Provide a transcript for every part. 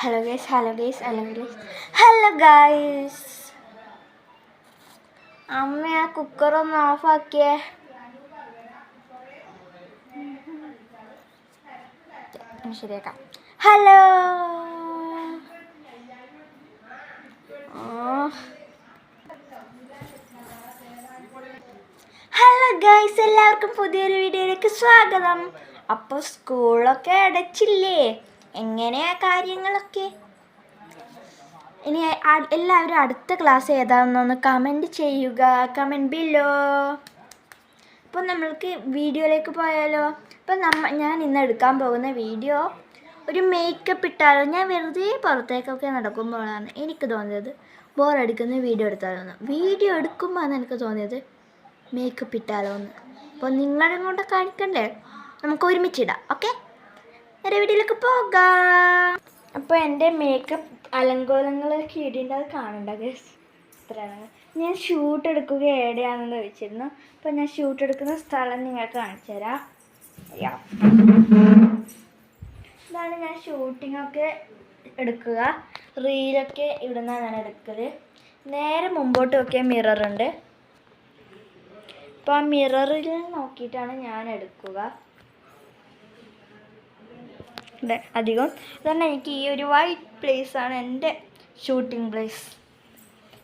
Hello guys hello guys hello guys hello guys അമ്മ ആ കുക്കറൊന്ന് ഓഫാക്കിയേ ശരിയാക്കാം. ഹലോ ഹലോ ഗൈസ് എല്ലാവർക്കും പുതിയൊരു വീഡിയോയിലേക്ക് സ്വാഗതം. അപ്പോൾ സ്കൂളൊക്കെ അടച്ചില്ലേ? എങ്ങനെയാ കാര്യങ്ങളൊക്കെ? ഇനി എല്ലാവരും അടുത്ത ക്ലാസ് ഏതാണെന്നൊന്ന് കമന്റ് ചെയ്യുക. കമന്റ് ബില്ലോ അപ്പോൾ നമ്മൾക്ക് വീഡിയോയിലേക്ക് പോയാലോ? അപ്പോൾ നമ്മ ഞാൻ ഇന്ന് എടുക്കാൻ പോകുന്ന വീഡിയോ ഒരു മേക്കപ്പ് ഇട്ടാലോ? ഞാൻ വെറുതെ പുറത്തേക്കൊക്കെ നടക്കുമ്പോഴാണ് എനിക്ക് തോന്നിയത് ബോറടിക്കുന്ന വീഡിയോ എടുത്താലോന്ന്. വീഡിയോ എടുക്കുമ്പോഴാണ് എനിക്ക് തോന്നിയത് മേക്കപ്പ് ഇട്ടാലോ എന്ന് അപ്പോൾ നിങ്ങളും കൊണ്ട് കാണിക്കണ്ടേ? നമുക്ക് ഒരുമിച്ചിടാം ഓക്കെ വേറെ വീഡിയോയിലേക്ക് പോകാം. അപ്പോൾ എന്റെ മേക്കപ്പ് അലങ്കോലങ്ങളൊക്കെ ഇടേണ്ടത് കാണണ്ട ഗസ് ഞാൻ ഷൂട്ട് എടുക്കുക എവിടെയാണെന്ന് ചോദിച്ചിരുന്നു. അപ്പോൾ ഞാൻ ഷൂട്ട് എടുക്കുന്ന സ്ഥലം നിങ്ങൾക്ക് കാണിച്ചു തരാം. ഇതാണ് ഞാൻ ഷൂട്ടിങ്ങൊക്കെ എടുക്കുക. റീലൊക്കെ ഇവിടെ നിന്നാണ് ഞാൻ എടുക്കൽ. നേരെ മുമ്പോട്ട് നോക്കിയ മിററുണ്ട് അപ്പോൾ ആ മിററിൽ നോക്കിയിട്ടാണ് ഞാൻ എടുക്കുക. അധികം. അതുകൊണ്ട് എനിക്ക് ഈ ഒരു വൈറ്റ് പ്ലേസ് ആണ് എന്റെ ഷൂട്ടിംഗ് പ്ലേസ്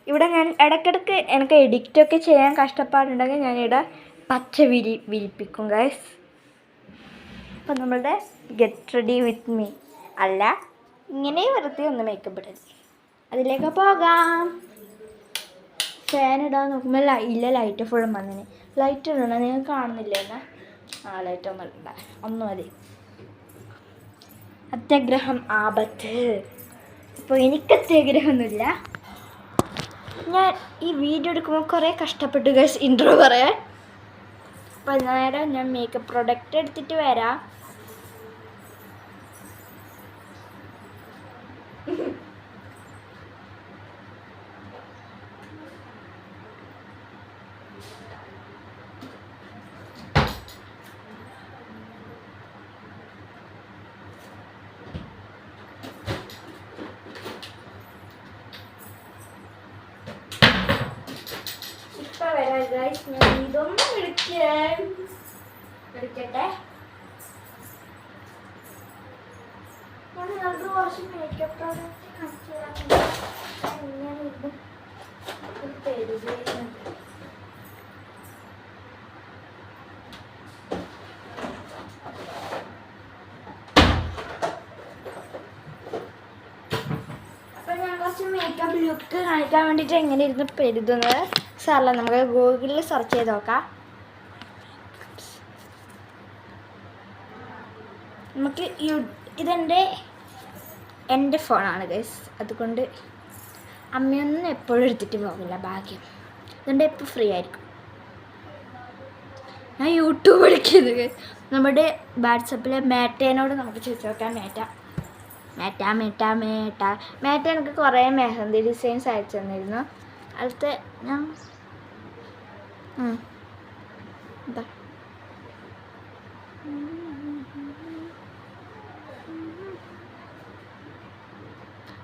ഇവിടെ ഞാൻ ഇടയ്ക്കിടയ്ക്ക് എനിക്ക് എഡിറ്റൊക്കെ ചെയ്യാൻ കഷ്ടപ്പാടുണ്ടെങ്കിൽ ഞാനിവിടെ പച്ച വിരി വിരിപ്പിക്കും ഗൈസ് അപ്പം നമ്മളുടെ ഗെറ്റ് റെഡി വിത്ത് മീ അല്ല ഇങ്ങനെ വെറുതെ ഒന്ന് മേക്കപ്പ് ഇടരുത് അതിലേക്ക് പോകാം. ഫാൻ ഇടാൻ നോക്കുമ്പോൾ ഇല്ല ലൈറ്റ് ഫുള്ളും വന്നിന്. ലൈറ്റ് ഇടണം? നിങ്ങൾ കാണുന്നില്ല? എന്നാ? ആ ലൈറ്റ് ഒന്നും ഇടണ്ട. ഒന്ന് മതി. അത്യാഗ്രഹം ആപത്ത്. അപ്പോൾ എനിക്ക് അത്യാഗ്രഹമൊന്നുമില്ല. ഞാൻ ഈ വീഡിയോ എടുക്കുമ്പോൾ കുറേ കഷ്ടപ്പെട്ടു ഗൈസ് ഇൻട്രോ പറയാൻ. അപ്പോൾ നേരം ഞാൻ മേക്കപ്പ് പ്രൊഡക്റ്റ് എടുത്തിട്ട് വരാം ഇപ്പൊ വരാം ഗൈസ് ഞാൻ ഇതൊന്നും എടുക്കാൻ എടുക്കട്ടെ ഞാൻ കുറച്ച് മേക്കപ്പ് പ്രോഡക്റ്റ് കാണിച്ചു കുറച്ച് മേക്കപ്പ് ലുക്ക് കാണിക്കാൻ വേണ്ടിയിട്ട് എങ്ങനെ ഇരുന്ന് പെരുതുന്നത്? സാറല്ല നമുക്ക് ഗൂഗിളിൽ സെർച്ച് ചെയ്ത് നോക്കാം. നമുക്ക് യു ഇതെന്റെ എന്റെ ഫോണാണ് ഗൈസ് അതുകൊണ്ട് അമ്മയൊന്നും എപ്പോഴും എടുത്തിട്ട് പോകില്ല ഭാഗ്യം. അതുകൊണ്ട് എപ്പോൾ ഫ്രീ ആയിരിക്കും. ഞാൻ യൂട്യൂബ് എടുക്കുന്നത് ഗൈസ് നമ്മുടെ വാട്സപ്പിലെ മേട്ടേനോട് നമുക്ക് ചോദിച്ചു നോക്കാം മേറ്റ മേറ്റ മേറ്റ മേറ്റ മേറ്റ എനിക്ക് കുറേ മെഹന്തി ഡിസൈൻസ് അയച്ചു തന്നിരുന്നു. അടുത്ത് ഞാൻ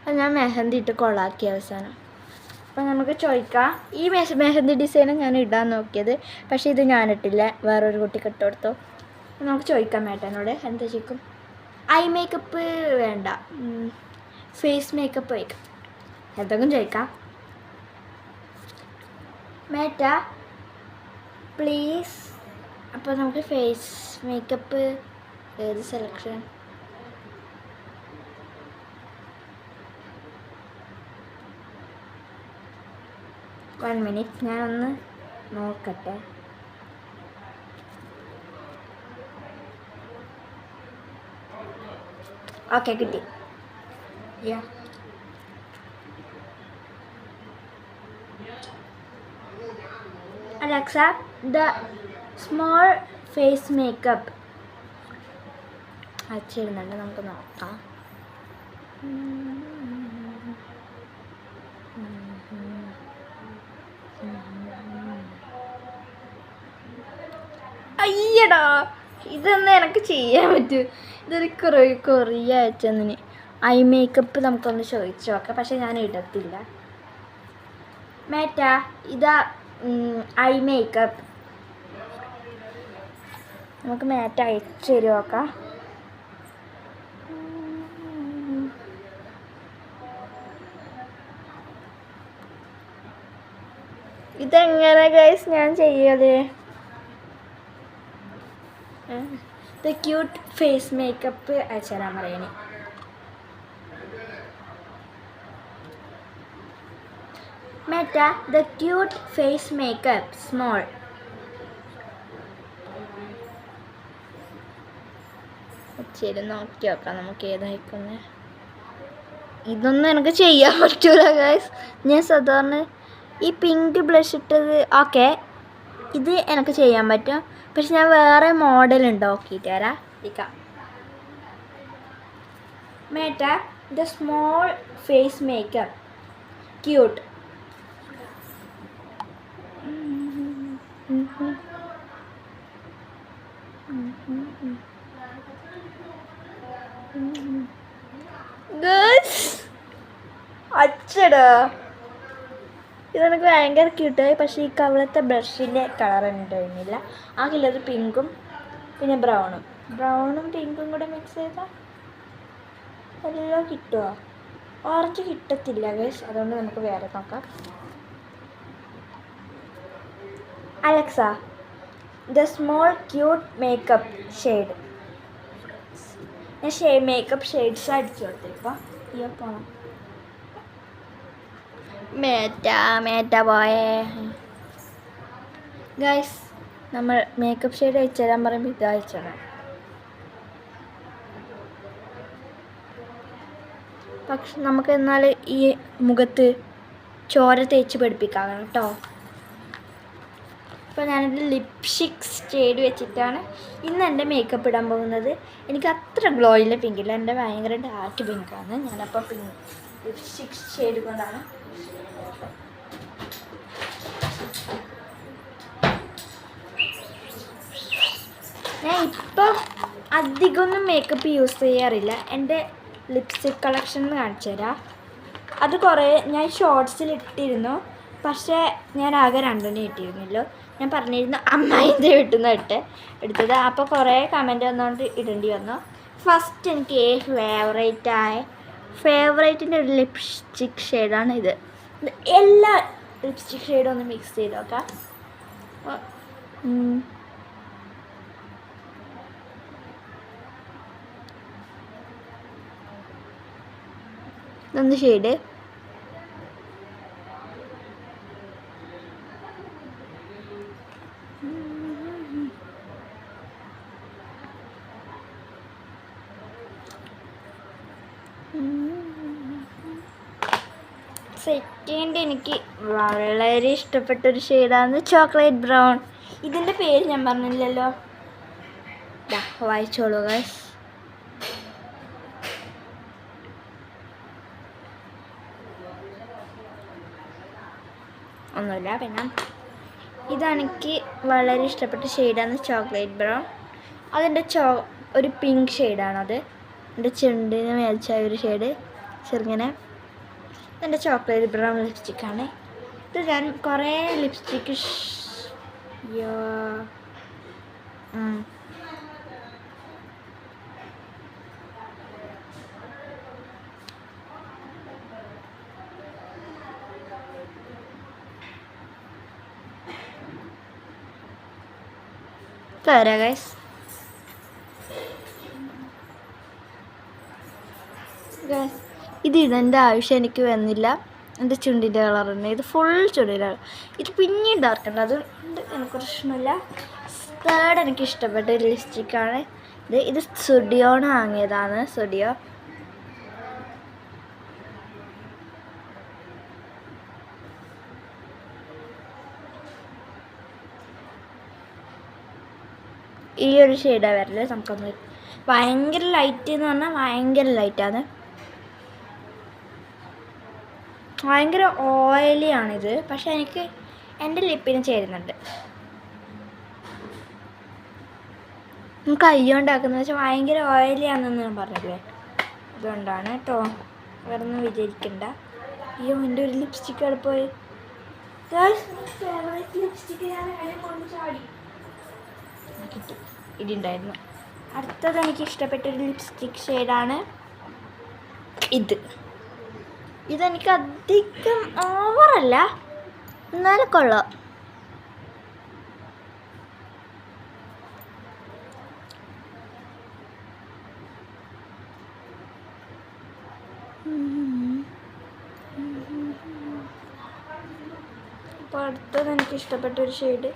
അത് ഞാൻ മെഹന്തി ഇട്ട് കൊളാക്കി അവസാനം. അപ്പം നമുക്ക് ചോദിക്കാം. ഈ മെഹ മെഹന്തി ഡിസൈനും ഞാൻ ഇടാൻ നോക്കിയത് പക്ഷേ ഇത് ഞാനിട്ടില്ല. വേറൊരു കുട്ടി കെട്ടുകൊടുത്തു നമുക്ക് ചോദിക്കാം മേട്ടനോട്. എന്താ ചോദിക്കും? ഐ മേക്കപ്പ് വേണ്ട. ഫേസ് മേക്കപ്പ് വയ്ക്കാം. എന്തെങ്കിലും ചോദിക്കാം. മേറ്റ പ്ലീസ് അപ്പോൾ നമുക്ക് ഫേസ് മേക്കപ്പ് ഏത് സെലക്ഷൻ വൺ മിനിറ്റ് ഞാനൊന്ന് നോക്കട്ടെ. ഓക്കെ കിട്ടി. Yeah Alexa the small face makeup അയച്ചിരുന്നുണ്ട് നമുക്ക് നോക്കാം. അയ്യടാ. ഇതൊന്നും എനിക്ക് ചെയ്യാൻ പറ്റൂ. ഇതൊരു കുറേ കൊറിയ അയച്ചതിന് ഐ മേക്കപ്പ് നമുക്കൊന്ന് ചോദിച്ചു നോക്കാം. പക്ഷെ ഞാൻ ഇടത്തില്ല. മേറ്റ ഇതാ. ഐ മേക്കപ്പ് നമുക്ക് മാറ്റ് അയച്ചു തരും നോക്കാം ഇതെങ്ങനെ ഗൈസ് ഞാൻ ചെയ്യത് ദ ക്യൂട്ട് ഫേസ് മേക്കപ്പ് അയച്ചു തരാൻ പറയണേ. Meta the cute face makeup small ശരി നോക്കി നോക്കാം നമുക്ക് ഏതായിക്കുന്നത് ഇതൊന്നും എനിക്ക് ചെയ്യാൻ പറ്റൂല ഗൈസ് ഞാൻ സാധാരണ ഈ പിങ്ക് ബ്ലഷ് ഇട്ടത് ഓക്കെ ഇത് എനിക്ക് ചെയ്യാൻ പറ്റും. പക്ഷെ ഞാൻ വേറെ മോഡൽ ഉണ്ട് നോക്കിയിട്ട് തരാം ഇരിക്കാം Meta the small face makeup cute അച്ചടാ. ഇതെനിക്ക് ഭയങ്കര ക്യൂട്ടായി പക്ഷേ ഈ കവളത്തെ ബ്രഷിന്റെ കളർ ഉണ്ടായിരുന്നില്ല ആ അത് പിങ്കും പിന്നെ ബ്രൗണും ബ്രൗണും പിങ്കും കൂടെ മിക്സ് ചെയ്താൽ എല്ലാം കിട്ടുമോ ഓറഞ്ച് കിട്ടത്തില്ല ഗൈസ് അതുകൊണ്ട് നമുക്ക് വേറെ നോക്കാം. Alexa the small cute makeup shade. ഞാൻ ഷേ മേക്കപ്പ് ഷെയ്ഡ്സ് അടിച്ചു കൊടുത്തിപ്പോൾ ഈ പോണം. മേറ്റ മേറ്റ പോയേ. ഗൈസ് നമ്മൾ മേക്കപ്പ് ഷെയ്ഡ് അയച്ചു തരാൻ പറയുമ്പോൾ ഇത് അയച്ചതാണ് പക്ഷെ നമുക്ക് എന്നാൽ ഈ മുഖത്ത് ചോര തേച്ച് പഠിപ്പിക്കാം കേട്ടോ. അപ്പോൾ ഞാനൊരു ലിപ്സ്റ്റിക് ഷെയ്ഡ് വെച്ചിട്ടാണ് ഇന്ന് എന്റെ മേക്കപ്പ് ഇടാൻ പോകുന്നത്. എനിക്ക് അത്ര ഗ്ലോയിലെ പിങ്കില്ല എന്റെ ഭയങ്കര ഡാർക്ക് പിങ്കാണ് ഞാനപ്പോൾ പിങ്ക് ലിപ്സ്റ്റിക് ഷെയ്ഡ് കൊണ്ടാണ്. ഞാൻ ഇപ്പോൾ അധികമൊന്നും മേക്കപ്പ് യൂസ് ചെയ്യാറില്ല. എന്റെ ലിപ്സ്റ്റിക് കളക്ഷൻ കാണിച്ചു തരാം അത് കുറേ ഞാൻ ഷോർട്സിൽ ഇട്ടിരുന്നു. പക്ഷേ ഞാൻ ആകെ രണ്ടെണ്ണം കിട്ടിയിരുന്നല്ലോ. ഞാൻ പറഞ്ഞിരുന്നു അമ്മായിന്റെ വീട്ടിൽ ഇട്ട് എടുത്തത്. അപ്പോൾ കുറേ കമന്റ് വന്നുകൊണ്ട് ഇടേണ്ടി വന്നു. ഫസ്റ്റ് എനിക്ക് ഫേവറേറ്റ് ആയ ഫേവറേറ്റിന്റെ ഒരു ലിപ്സ്റ്റിക് ഷെയ്ഡാണ് ഇത്. എല്ലാ ലിപ്സ്റ്റിക് ഷെയ്ഡും ഒന്ന് മിക്സ് ചെയ്ത് നോക്കാം. ഇതൊന്ന് ഷെയ്ഡ് സെക്കൻഡ് എനിക്ക് വളരെ ഇഷ്ടപ്പെട്ട ഒരു ഷെയ്ഡാണ് ചോക്ലേറ്റ് ബ്രൗൺ ഇതിന്റെ പേര് ഞാൻ പറഞ്ഞില്ലല്ലോ. വായിച്ചോളൂ ഗൈസ് ഒന്നുമില്ല പിന്നെ ഇതെനിക്ക് വളരെ ഇഷ്ടപ്പെട്ട ഷെയ്ഡാണ് ചോക്ലേറ്റ് ബ്രൗൺ അതിന്റെ ചോ ഒരു പിങ്ക് ഷെയ്ഡാണത് എന്റെ ചെണ്ടിന് മേൽച്ചായ ഒരു ഷെയ്ഡ് ചെറുങ്ങനെ ഇതെന്റെ ചോക്ലേറ്റ് ബ്രൗൺ ലിപ്സ്റ്റിക്കാണ് ഇത് ഞാൻ കുറേ ലിപ്സ്റ്റിക്ക് യോ. തരാ ഗൈസ് ഗൈസ് ഇത് ഇടേണ്ട ആവശ്യം എനിക്ക് വന്നില്ല. എന്റെ ചുണ്ടിന്റെ കളർ തന്നെ. ഇത് ഫുൾ ചുണ്ടിന്റെ ഇത് പിന്നെയും ഡാർക്ക് ഉണ്ട്. അതുകൊണ്ട് എനിക്ക് പ്രശ്നമില്ല. തേർഡ് എനിക്ക് ഇഷ്ടപ്പെട്ട ഒരു ലിപ്സ്റ്റിക്കാണ് ഇത് ഇത് സ്റ്റുഡിയോന്ന് വാങ്ങിയതാണ്. സ്റ്റുഡിയോ ഈ ഒരു ഷെയ്ഡാണ് വരൽ. നമുക്കൊന്ന് ഭയങ്കര ലൈറ്റ് എന്ന് പറഞ്ഞാൽ ഭയങ്കര ലൈറ്റാണ് ഭയങ്കര ഓയിലി ആണിത് പക്ഷെ എനിക്ക് എന്റെ ലിപ്പിന് ചേരുന്നുണ്ട്. കൈ അയ്യോണ്ടാക്കുന്നത് വെച്ചാൽ ഭയങ്കര ഓയിലി ആണെന്ന് ഞാൻ പറഞ്ഞില്ലേ? അതുകൊണ്ടാണ് കേട്ടോ. വേറെ ഒന്നും വിചാരിക്കണ്ട. അയ്യോ എന്റെ ഒരു ലിപ്സ്റ്റിക്ക് അവിടെ പോയി. ഇടിണ്ടായിരുന്നു അടുത്തത് എനിക്ക് ഇഷ്ടപ്പെട്ട ഒരു ലിപ്സ്റ്റിക് ഷെയ്ഡാണ് ഇത്. ഇതെനിക്ക് അധികം ഓവറല്ല. എന്നാലും കൊള്ളാം. അപ്പോൾ അടുത്തത് എനിക്ക് ഇഷ്ടപ്പെട്ട ഒരു ഷെയ്ഡ്.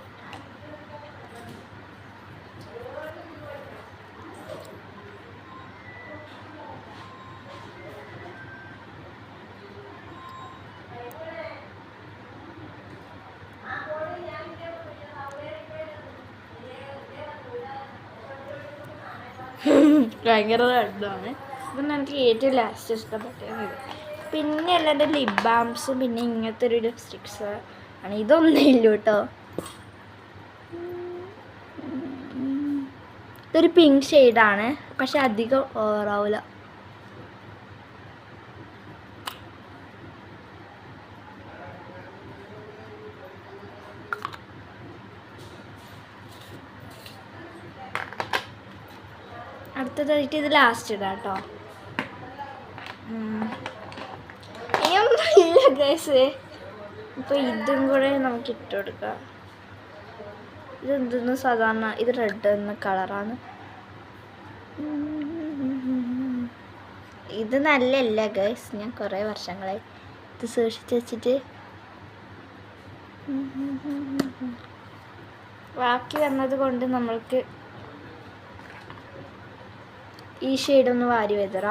ഭയങ്കര ഇതാണ് ഇതൊന്നും എനിക്ക് ഏറ്റവും ലാസ്റ്റ് ഇഷ്ടപ്പെട്ടത്. പിന്നെ അല്ല എന്റെ ലിപ് ബാംസ് പിന്നെ ഇങ്ങനത്തെ ഒരു ലിപ്സ്റ്റിക്സ് ആണ്. ഇതൊന്നും ഇല്ല കേട്ടോ. ഇതൊരു പിങ്ക് ഷെയ്ഡാണ് പക്ഷെ അധികം ഓവറാവില്ല അടുത്തതായിട്ട് ഇത് ലാസ്റ്റ് ഇടാം കേട്ടോ. ഇല്ല ഗൈസ് ഇപ്പോൾ ഇതും കൂടെ നമുക്ക് ഇട്ട് കൊടുക്കാം. ഇതെന്തെന്ന് സാധാരണ ഇത് റെഡ് എന്ന കളറാണ് ഇത് നല്ലല്ല ഗൈസ് ഞാൻ കുറേ വർഷങ്ങളായി ഇത് സൂക്ഷിച്ച് വെച്ചിട്ട്. ബാക്കി വന്നത് കൊണ്ട് നമ്മൾക്ക് ഈ ഷെയ്ഡൊന്ന് വാരി വെതറ.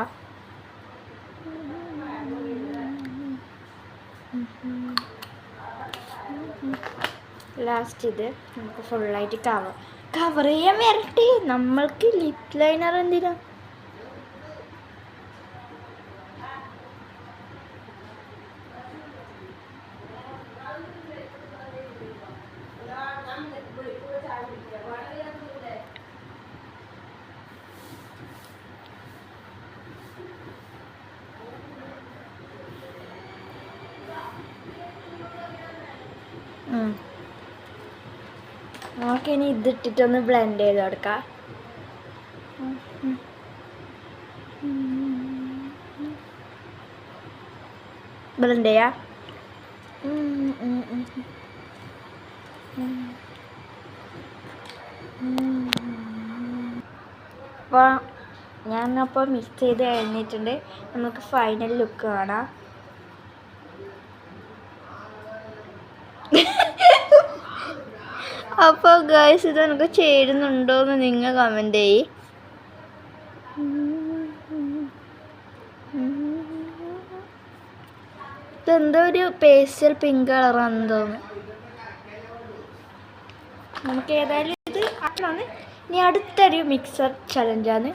ലാസ്റ്റ് ഇത് നമുക്ക് ഫുള്ളായിട്ട് കവർ കവർ ചെയ്യാൻ വരട്ടെ. നമ്മൾക്ക് ലിപ് ലൈനർ എന്തിനാ? ഇതിട്ടിട്ടൊന്ന് ബ്ലെൻഡ് ചെയ്ത് കൊടുക്കാം. ബ്ലെൻഡ് ചെയ്യാ? അപ്പോൾ ഞാനപ്പോൾ മിക്സ് ചെയ്ത് കഴിഞ്ഞിട്ടുണ്ട്. നമുക്ക് ഫൈനൽ ലുക്ക് കാണാം. അപ്പോൾ ഗേൾസ് ഇത് എനിക്ക് ചേരുന്നുണ്ടോ എന്ന് നിങ്ങൾ കമന്റ് ചെയ്യ്. ഇതെന്തോ ഒരു പേസ്റ്റൽ പിങ്ക് കളറാണെന്ന് തോന്നുന്നു. നമുക്ക് ഏതായാലും ഇത് ആക്കണമെന്ന് ഇനി അടുത്തൊരു മിക്സർ ചലഞ്ചാണ്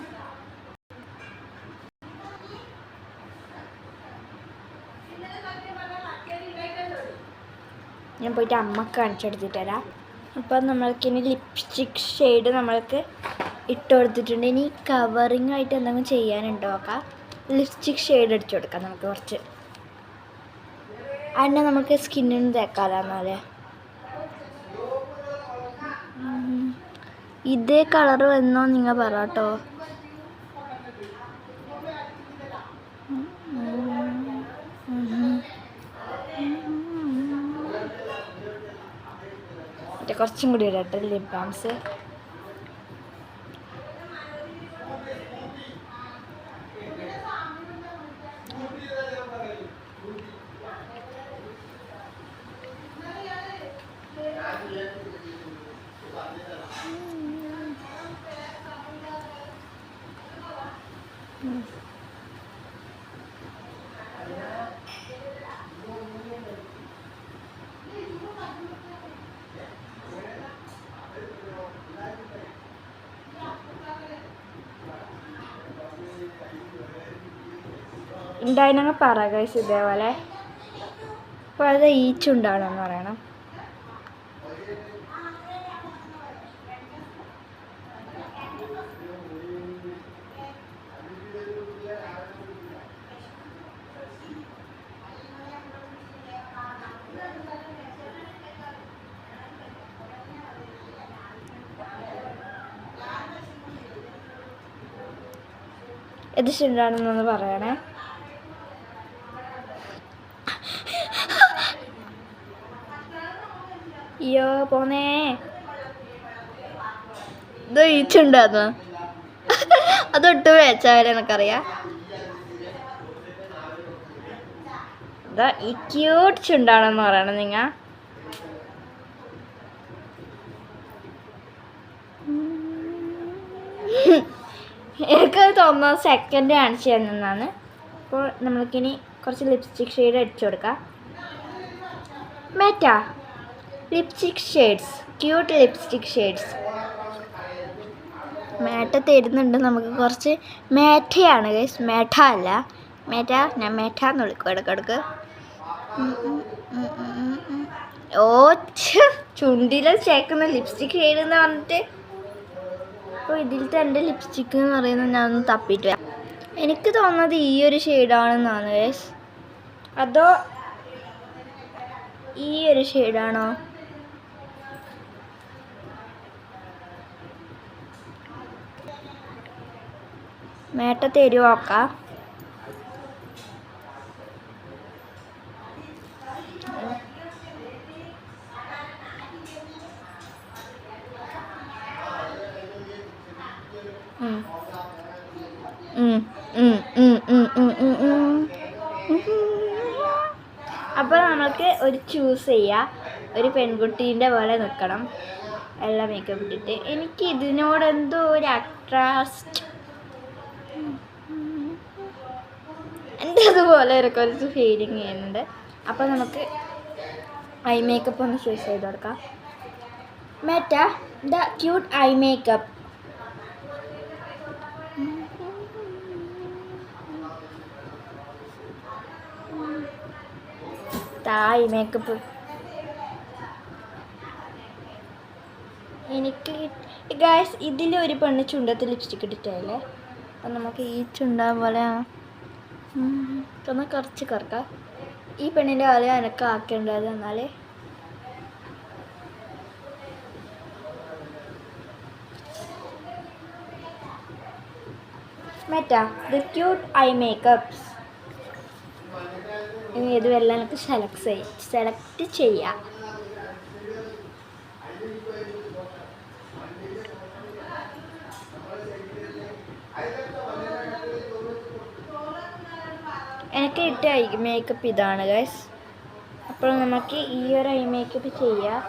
ഞാൻ പോയിട്ട് അമ്മയ്ക്ക് കാണിച്ചെടുത്തിട്ട് തരാം അപ്പം നമ്മൾക്ക് ഇനി ലിപ്സ്റ്റിക് ഷെയ്ഡ് നമ്മൾക്ക് ഇട്ട് കൊടുത്തിട്ടുണ്ട്. ഇനി കവറിങ് ആയിട്ട് എന്തെങ്കിലും ചെയ്യാനുണ്ടോ നോക്കാം ലിപ്സ്റ്റിക് ഷെയ്ഡ് അടിച്ചു കൊടുക്കാം നമുക്ക് കുറച്ച്. അതിനെ നമുക്ക് സ്കിന്നിന് തേക്കാലാന്നല്ലേ ഇതേ കളർ വന്നോ നിങ്ങൾ പറ കേട്ടോ. കുറച്ചും കൂടി ഇടട്ടെ ലിപ് ബാംസ് ഉണ്ടായിരുന്ന പറ ഗൈസ് ഇതേപോലെ. അപ്പോൾ അത് ഈച്ചുണ്ടാവണമെന്ന് പറയണം. എഡിഷൻ എന്താണെന്നൊന്ന് പറയണേ. അയ്യോ പോന്നേ ഇത് ഈച്ചുണ്ടായിരുന്നു അതൊട്ട് വെച്ചാൽ എനിക്കറിയാം ഇതാ ഈ ക്യൂട്ട് ചുണ്ടാണെന്ന് പറയണം നിങ്ങ. എനിക്കത് തോന്നുന്നത് സെക്കൻഡ് കാണിച്ചു തന്നാണ് അപ്പോൾ നമ്മൾക്കിനി കുറച്ച് ലിപ്സ്റ്റിക് ഷെയ്ഡ് അടിച്ചു കൊടുക്കാം. Meta lipstick shades cute lipstick shades Meta തരുന്നുണ്ട് നമുക്ക്. കുറച്ച് മേട്ടയാണ് ഗൈസ് മേട്ട അല്ല. മേട്ട ഞാൻ മേട്ട എന്ന് വിളിക്കും ഇടക്കിടക്ക്. ഓ ചുണ്ടിലെ ചേക്കുന്ന ലിപ്സ്റ്റിക് ഷെയ്ഡ് എന്ന് പറഞ്ഞിട്ട്. അപ്പോൾ ഇതിലത്തെ എന്റെ ലിപ്സ്റ്റിക്ക് എന്ന് പറയുന്നത് ഞാനൊന്ന് തപ്പിയിട്ട് വരാം. എനിക്ക് തോന്നുന്നത് ഈ ഒരു ഷെയ്ഡാണെന്നാണ് ഗൈസ് അതോ ഈ ഒരു ഷെയ്ഡാണോ മേട്ട തരുവാക്കാം. അപ്പോൾ നമുക്ക് ഒരു ചൂസ് ചെയ്യാം. ഒരു പെൺകുട്ടീന്റെ പോലെ നിൽക്കണം എല്ലാം മേക്കപ്പ് ഇട്ടിട്ട്. എനിക്ക് ഇതിനോട് എന്തോ ഒരു അട്രാസ്റ്റ് എന്റെ അതുപോലെ ഒരു കുറച്ച് ഫീലിംഗ് ചെയ്യുന്നുണ്ട്. അപ്പോൾ നമുക്ക് ഐ മേക്കപ്പ് ഒന്ന് ചൂസ് ചെയ്ത് കൊടുക്കാം. Meta the cute eye makeup Thai makeup എനിക്ക് ഗായ്സ് ഇതിൽ ഒരു പെണ്ണ് ചുണ്ടത്തിൽ ലിപ്സ്റ്റിക് ഇട്ടിട്ടല്ലേ അപ്പം നമുക്ക് ഈ ചുണ്ട പോലെ ഒന്ന് കുറച്ച് കറക്കാം. ഈ പെണ്ണിന്റെ വല എനക്ക് ആക്കേണ്ടത് എന്നാൽ Meta the cute eye makeup ഇനി ഇതുമെല്ലാം എനിക്ക് സെലക്ട് സെലക്ട് ചെയ്യാം. എനിക്ക് ഇട്ട ഐ മേക്കപ്പ് ഇതാണ് ഗൈസ് അപ്പോൾ നമുക്ക് ഈ ഒരു ഐ മേക്കപ്പ് ചെയ്യാം.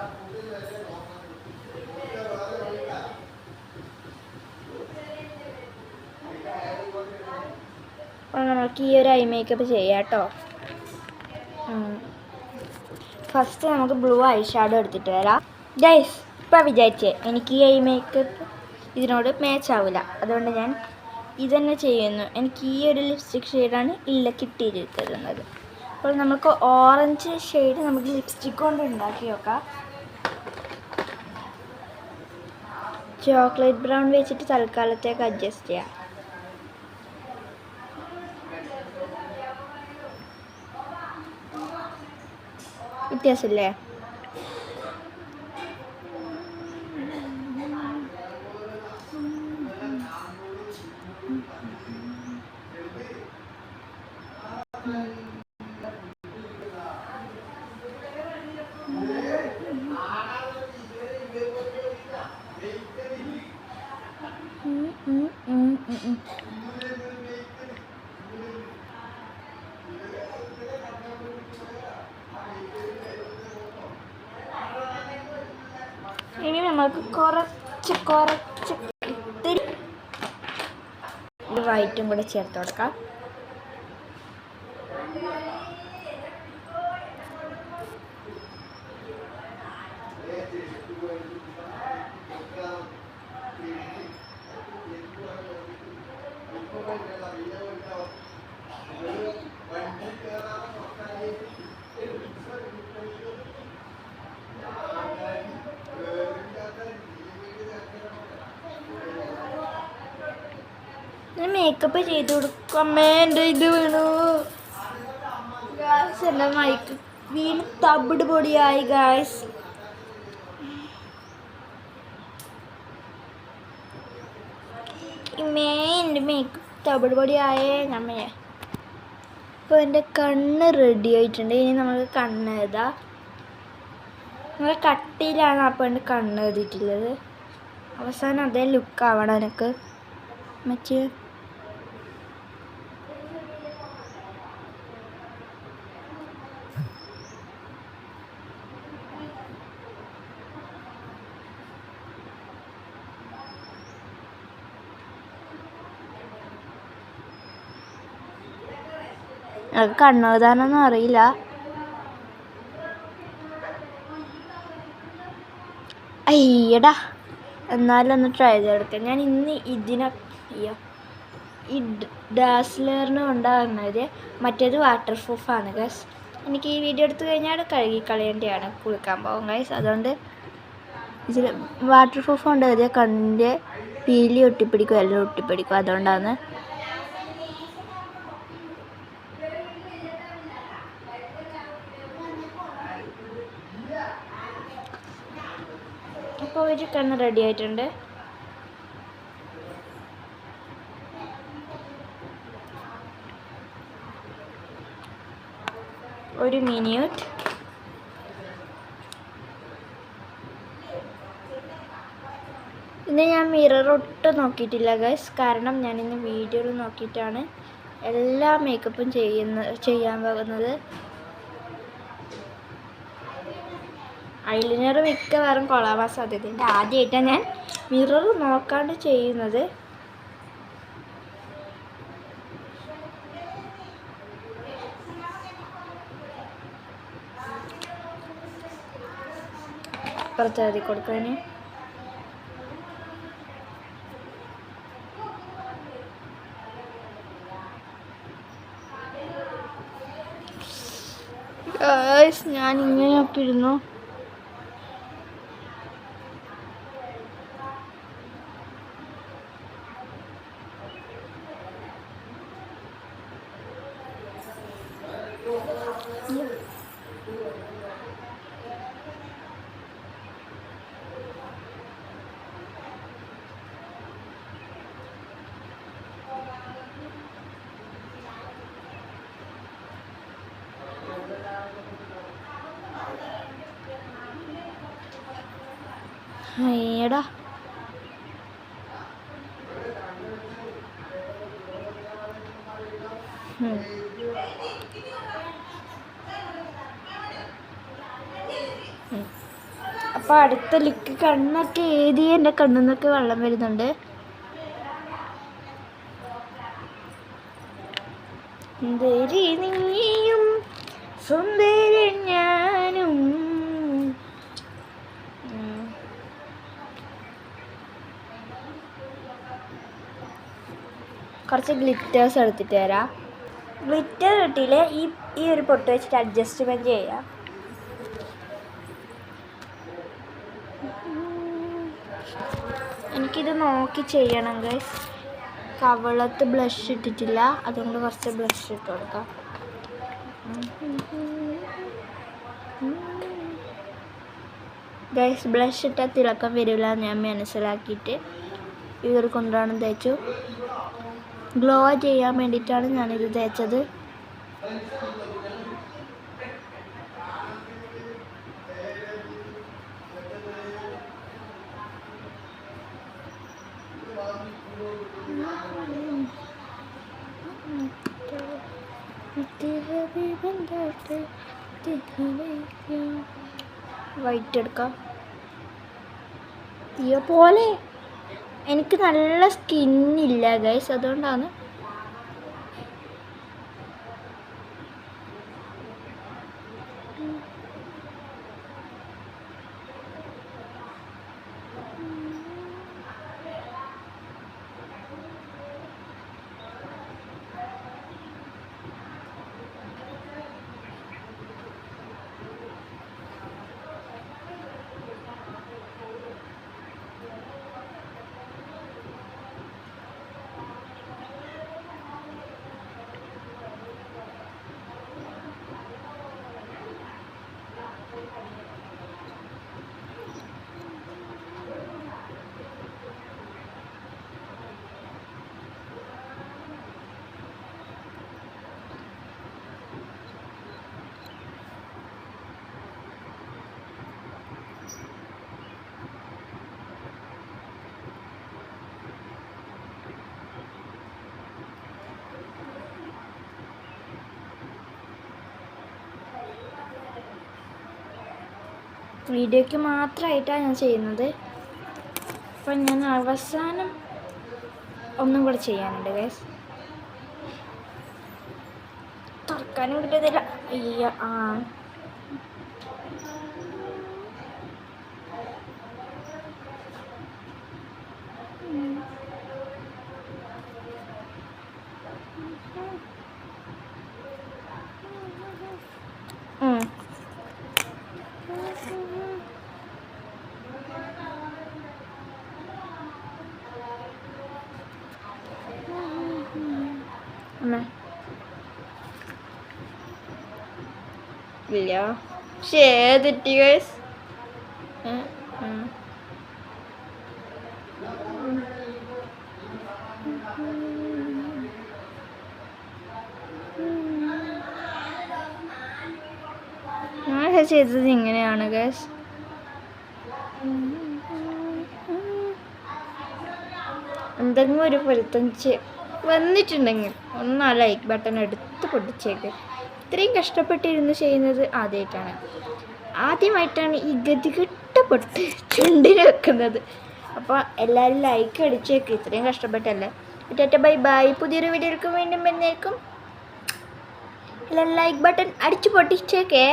അപ്പോൾ നമുക്ക് ഈ ഒരു ഐ മേക്കപ്പ് ചെയ്യാം കേട്ടോ. ഫസ്റ്റ് നമുക്ക് ബ്ലൂ ഐ ഷാഡോ എടുത്തിട്ട് വരാം. ഗൈസ് ഇപ്പം വിചാരിച്ചേ എനിക്ക് ഈ ഐ മേക്കപ്പ് ഇതിനോട് മാച്ച് ആവില്ല അതുകൊണ്ട് ഞാൻ ഇതന്നെ ചെയ്യുന്നു. എനിക്ക് ഈ ഒരു ലിപ്സ്റ്റിക് ഷെയ്ഡാണ് ഇല്ല കിട്ടിയിരിക്കുന്നത് അപ്പോൾ നമുക്ക് ഓറഞ്ച് ഷെയ്ഡ് നമുക്ക് ലിപ്സ്റ്റിക് കൊണ്ട് ഉണ്ടാക്കി നോക്കാം. ചോക്ലേറ്റ് ബ്രൗൺ വെച്ചിട്ട് തൽക്കാലത്തേക്ക് അഡ്ജസ്റ്റ് ചെയ്യാം. വ്യത്യാസമില്ലേ ഉം, ഉം, ഉം, ഉം, ഉം. ഇനി നമുക്ക് കുറച്ച് കുറച്ച് ഇത്തിരി വൈറ്റും കൂടെ ചേർത്ത് കൊടുക്കാം. ഞാൻ ചെയ്തു കൊടുക്കും അമ്മേ ഇത് വീണു. ഗായ്സ് മൈക്ക് വീണ് തവിട് പൊടിയായി ഗായ്സ് ഇമ്മേ എന്റെ മേക്ക് തവിട് പൊടിയായേ നമ്മയെ ഇപ്പോൾ എന്റെ കണ്ണ് റെഡി ആയിട്ടുണ്ട്. ഇനി നമുക്ക് കണ്ണ് എഴുതാം. നല്ല കട്ടിയിലാണ് അപ്പോൾ എന്റെ കണ്ണ് എഴുതിയിട്ടുള്ളത്. അവസാനം അതേ ലുക്ക് ആവണം എനിക്ക്. മറ്റേ കണ്ണെഴുതാനൊന്നും അറിയില്ല. അയ്യടാ. എന്നാലും ഒന്ന് ട്രൈ ചെയ്തെടുക്കാം. ഞാൻ ഇന്ന് ഇതിനെ ഈ ഡാസ്ലറിന് കൊണ്ടാകുന്നത് മറ്റേത് വാട്ടർ പ്രൂഫാണ് ഗസ് എനിക്ക് ഈ വീഡിയോ എടുത്തു കഴിഞ്ഞാൽ കഴുകി കളയേണ്ടതാണ് കുളിക്കാൻ പോകും ഗൈസ് അതുകൊണ്ട് ഇതിൽ വാട്ടർ പ്രൂഫ് കൊണ്ട് കണ്ണിന്റെ പീലി ഒട്ടിപ്പിടിക്കും എല്ലാം ഒട്ടിപ്പിടിക്കും. അതുകൊണ്ടാണ് ഒരു റെഡി ആയിട്ടുണ്ട്. ഒരു മിനിറ്റ് ഇന്ന് ഞാൻ മിറർ നോക്കിയിട്ടില്ല ഗൈസ് കാരണം ഞാൻ വീഡിയോയിൽ നോക്കിയിട്ടാണ് എല്ലാ മേക്കപ്പും ചെയ്യുന്ന ചെയ്യാൻ പോകുന്നത്. ഐലിനർ മിക്കവാറും കൊളാവാൻ സാധ്യതയുണ്ട്. ആദ്യമായിട്ടാണ് ഞാൻ മിറർ നോക്കാണ്ട് ചെയ്യുന്നത്. പുറത്ത് എഴുതി കൊടുക്കാൻ ഞാൻ ഇങ്ങനെയൊക്കെ ഇരുന്നു. അയ്യടാ. അപ്പൊ അടുത്ത ലിക്ക് കണ്ണൊക്കെ ഏതി എന്റെ കണ്ണിന്നൊക്കെ വെള്ളം വരുന്നുണ്ട്. സുന്ദരി കുറച്ച് ഗ്ലിറ്റേഴ്സ് എടുത്തിട്ട് തരാം. ഗ്ലിറ്റർ കിട്ടിയില്ലേ ഈ ഈ ഒരു പൊട്ട് വെച്ചിട്ട് അഡ്ജസ്റ്റ്മെന്റ് ചെയ്യാം. എനിക്കിത് നോക്കി ചെയ്യണം ഗൈസ് കവളത്ത് ബ്ലഷ് ഇട്ടിട്ടില്ല. അതുകൊണ്ട് കുറച്ച് ബ്ലഷ് ഇട്ട് കൊടുക്കാം. ഗൈസ് ബ്ലഷ് ഇട്ടാൽ തിളക്കം വരില്ല ഞാൻ മനസ്സിലാക്കിയിട്ട് ഇവർ കൊണ്ടാണ് തേച്ചു. ഗ്ലോ ചെയ്യാൻ വേണ്ടിയിട്ടാണ് ഞാനിത് തേച്ചത്. വൈറ്റ് എടുക്കാം പോലെ എനിക്ക് നല്ല സ്കിന്നില്ല ഗൈസ് അതുകൊണ്ടാണ് വീഡിയോയ്ക്ക് മാത്രമായിട്ടാണ് ഞാൻ ചെയ്യുന്നത്. അപ്പം ഞാൻ അവസാനം ഒന്നും കൂടെ ചെയ്യാനുണ്ട് ഗൈസ് തുറക്കാനും കിട്ടത്തില്ല ആ. ഇല്ല. പക്ഷേ ഏതെറ്റി ഗൈസ് ഞാൻ ചെയ്തത് ഇങ്ങനെയാണ് ഗൈസ് എന്തെങ്കിലും ഒരു പൊരുത്തം വന്നിട്ടുണ്ടെങ്കിൽ. ഒന്ന് ആ ലൈക്ക് ബട്ടൺ എടുത്ത് പൊട്ടിച്ചേക്ക്. ഇത്രയും കഷ്ടപ്പെട്ടിരുന്നു ചെയ്യുന്നത് ആദ്യമായിട്ടാണ് ആദ്യമായിട്ടാണ് ഈ ഗതികെട്ടപ്പെട്ട് ചുണ്ടിന് വെക്കുന്നത്. അപ്പോൾ എല്ലാവരും ലൈക്ക് അടിച്ചേക്ക്. ഇത്രയും കഷ്ടപ്പെട്ടല്ലേ? Tata bye bye. പുതിയൊരു വീഡിയോക്ക് വീണ്ടും എന്നേക്കും എല്ലാവരും ലൈക്ക് ബട്ടൺ അടിച്ച് പൊട്ടിച്ചേക്കേ.